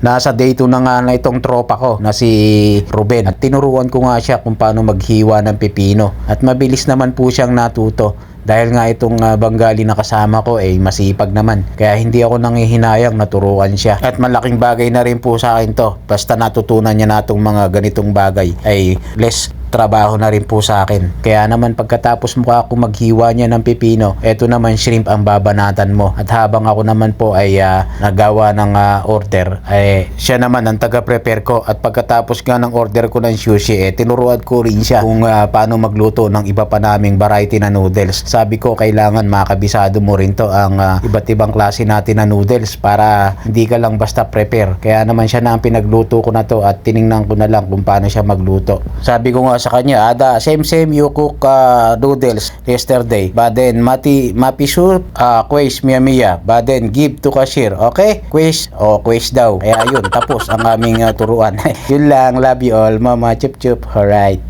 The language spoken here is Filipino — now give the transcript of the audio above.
Nasa day 2 na nga na itong tropa ko na si Ruben. At tinuruan ko nga siya kung paano maghiwa ng pipino. At mabilis naman po siyang natuto. Dahil nga itong ah, Bengali na kasama ko ay masipag naman. Kaya hindi ako nangihinayang naturuan siya. At malaking bagay na rin po sa akin to. Basta natutunan niya na itong mga ganitong bagay ay less trabaho na rin po sa akin. Kaya naman pagkatapos mo ako maghiwa niya ng pipino, eto naman shrimp ang babanatan mo. At habang ako naman po ay ah, nagawa ng ah, order, ay siya naman ang taga-prepare ko. At pagkatapos nga ng order ko ng sushi, eh, tinuruan ko rin siya kung ah, paano magluto ng iba pa naming variety na noodles. Sabi ko, kailangan makabisado mo rin to ang ah, iba't ibang klase natin na noodles para hindi ka lang basta prepare. Kaya naman siya na ang pinagluto ko na to at tiningnan ko na lang kung paano siya magluto. Sabi ko nga sa kanya, Ada, same same you cook ah, noodles yesterday. But then, mati, mapi soup, uh, quiz mia mia. But then, give to cashier. Okay? Quiz? O, quiz daw. Kaya yun, tapos ang aming ah, turuan. yun lang, love you all. Mama, chup chup. Alright.